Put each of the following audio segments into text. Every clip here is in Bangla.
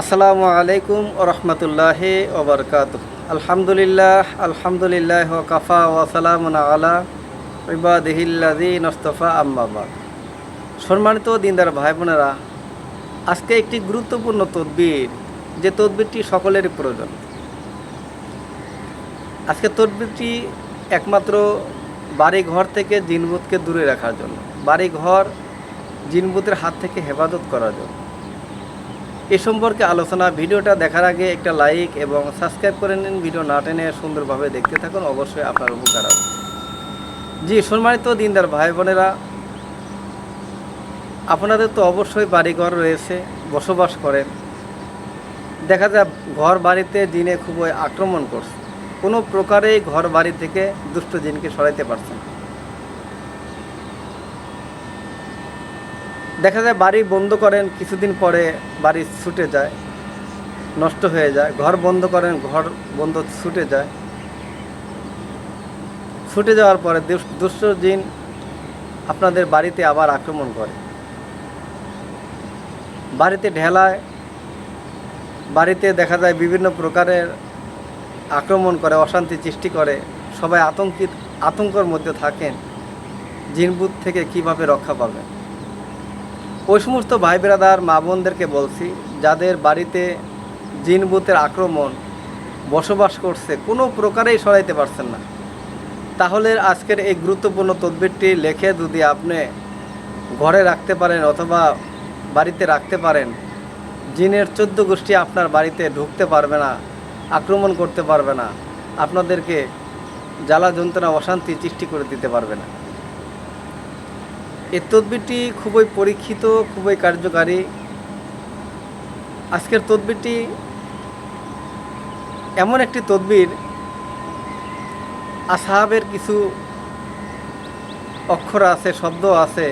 আসসালামু আলাইকুম রহমতুল্লাহ ওবরকাত আলহামদুলিল্লাহ আলহামদুলিল্লাহ কাফা ওয়াসালাম আলা ইবাদিহিল্লাদি নস্তফা আম্মাবাদ সম্মানিত দিনদার ভাই বোনেরা আজকে একটি গুরুত্বপূর্ণ তদবির, যে তদবিরটি সকলেরই প্রয়োজন। আজকে তদবিরটি একমাত্র বাড়ি ঘর থেকে জিনবুতকে দূরে রাখার জন্য বাড়ি ঘর জিনবুতের হাত থেকে হেফাজত করার জন্য। এ সম্পর্কে আলোচনা, ভিডিওটা দেখার আগে একটা লাইক এবং সাবস্ক্রাইব করে নিন। ভিডিও না টেনে সুন্দরভাবে দেখতে থাকুন, অবশ্যই আপনার উপকার হবে। জি, সম্মানিত দিনদার ভাই বোনেরা, আপনাদের তো অবশ্যই বাড়িঘর রয়েছে, বসবাস করেন। দেখা যায় ঘর বাড়িতে জিনে খুবই আক্রমণ করছে। কোনো প্রকারেই ঘর বাড়ি থেকে দুষ্ট জিনকে সরাইতে পারছে না দেখা যায় বাড়ি বন্ধ করেন, কিছুদিন পরে বাড়ি ছুটে যায়, নষ্ট হয়ে যায়। ঘর বন্ধ করেন, ঘর বন্ধ ছুটে যায়। ছুটে যাওয়ার পরে দুষ- দুষ্ট জিন আপনাদের বাড়িতে আবার আক্রমণ করে। বাড়িতে ঢেলায়, বাড়িতে দেখা যায় বিভিন্ন প্রকারের আক্রমণ করে, অশান্তি সৃষ্টি করে। সবাই আতঙ্কিত, আতঙ্কর মধ্যে থাকেন, জিনবুত থেকে কীভাবে রক্ষা পাবেন। ওই সমস্ত ভাই বেরাদার মা বোনদেরকে বলছি, যাদের বাড়িতে জিনবুতের আক্রমণ, বসবাস করছে, কোনো প্রকারেই সরাইতে পারছেন না। তাহলে আজকের এই গুরুত্বপূর্ণ তদবিরটি লেখে যদি আপনি ঘরে রাখতে পারেন অথবা বাড়িতে রাখতে পারেন, জিনের চোদ্দ গোষ্ঠী আপনার বাড়িতে ঢুকতে পারবে না, আক্রমণ করতে পারবে না, আপনাদেরকে জ্বালা যন্ত্রণা অশান্তি সৃষ্টি করে দিতে পারবে না। এই তদবিরটি খুবই পরীক্ষিত, খুবই কার্যকারী। আজকের তদবিরটি এমন একটি তদবির, আসাহাবের কিছু অক্ষর আছে, শব্দ আছে।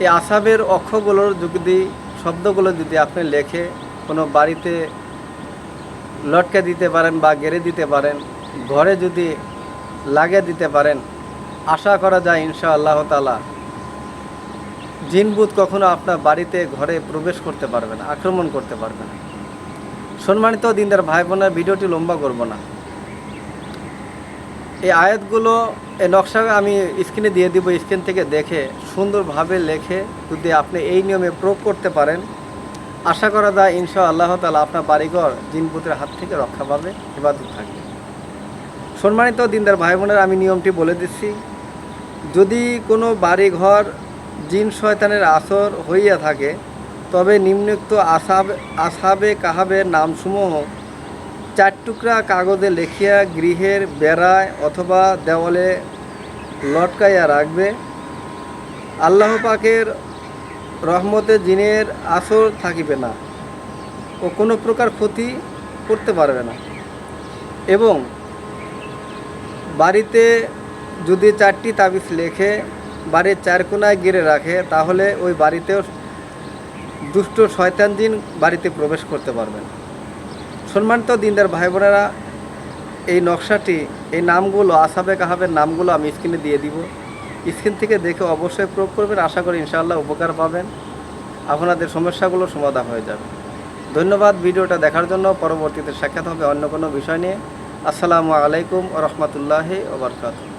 এই আসাবের অক্ষরগুলোর যদি, শব্দগুলো যদি আপনি লেখে, কোনো বাড়িতে লটকে দিতে পারেন বা গেড়ে দিতে পারেন, ঘরে যদি লাগিয়ে দিতে পারেন আশা করা যায় ইনশা আল্লাহ তালা জিনবুত কখনো আপনার বাড়িতে, ঘরে প্রবেশ করতে পারবে না, আক্রমণ করতে পারবে না। সম্মানিত দিনদার ভাই বোনের ভিডিওটি লম্বা করব না। এই আয়াতগুলো, এই নকশা আমি স্ক্রিনে দিয়ে দিব, স্ক্রিন থেকে দেখে, সুন্দরভাবে লেখে, যদি আপনি এই নিয়মে প্রয়োগ করতে পারেন, আশা করা যায় ইনশা আল্লাহ তালা আপনার বাড়িঘর জিনপুতের হাত থেকে রক্ষা পাবে হেফাজত থাকবে। সম্মানিত দিনদার ভাই বোনের আমি নিয়মটি বলে দিচ্ছি যদি কোনো বাড়িঘর জিন শয়তানের আসর হইয়া থাকে, তবে নিম্নোক্ত আসাব আসাবে কাহাবের নামসমূহ চার টুকরা কাগজে লেখিয়া গৃহের বেড়ায় অথবা দেওয়ালে লটকাইয়া রাখবে। আল্লাহ পাকের রহমতে জিনের আসর থাকিবে না ও কোনো প্রকার ক্ষতি করতে পারবে না। এবং বাড়িতে যদি চারটি তাবিজ লেখে, বাড়ির চার কোনায় গিরে রাখে, তাহলে ওই বাড়িতেও দুষ্ট শয়তান দিন বাড়িতে প্রবেশ করতে পারবেন সম্মানিত দিনদার ভাই বোনেরা এই নকশাটি, এই নামগুলো, আসাবে কাহাবের নামগুলো আমি স্ক্রিনে দিয়ে দিব। স্ক্রিন থেকে দেখে অবশ্যই প্রয়োগ করবেন। আশা করি ইনশাআল্লাহ উপকার পাবেন। আপনাদের সমস্যাগুলো সমাধান হয়ে যাবে। ধন্যবাদ ভিডিওটা দেখার জন্য। পরবর্তীতে সাক্ষাৎ হবে অন্য কোনো বিষয় নিয়ে। আসসালামু আলাইকুম রহমতুল্লাহি ওবরকাতুহ